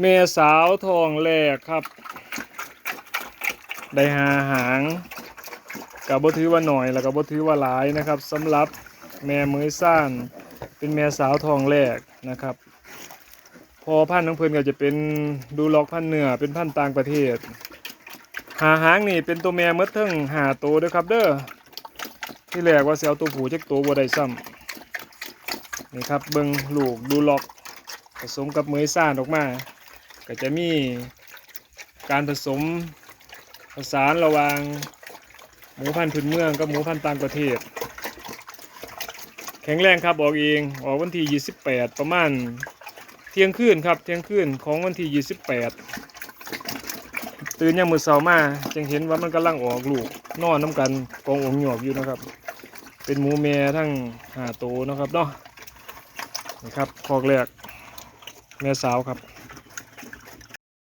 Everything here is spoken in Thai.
เมสาวทองแรกครับ ได้หาหางกับบถือว่าหน่อยแล้วก็บ่ถือว่าหลายนะครับสำหรับแม่มือซ่านเป็นแม่สาวทองแรกนะครับ พอพันธุ์ของเพิ่อนก็จะเป็นดูล็อกพันธุ์เหนือเป็นพันธุ์ต่างประเทศ หาหางนี่เป็นตัวแม่เมดเทั้งหาตัวด้อครับเด้อที่แรกว่าสิเอาตัวผู้จักตัวบ่ได้ซ้ำนี่ครับเบิ่งลูกดูล็อกผสมกับเมยซ่านออกมา ก็จะมีการผสมผสานระหว่างหมูพันธุ์พื้นเมืองกับหมูพันธุ์ต่างประเทศ แข็งแรงครับออกเองออกวันที่ 28 ประมาณเที่ยงคืนครับเที่ยงคืนของวันที่ 28 ตื่นยามมื้อเช้ามาจึงเห็นว่ามันกำลังออกลูกนอนน้ำกันกององหยอกอยู่นะครับ เป็นหมูแม่ทั้งหาโตวนะครับเนาะนี่ครับคอกแรกแม่สาวครับ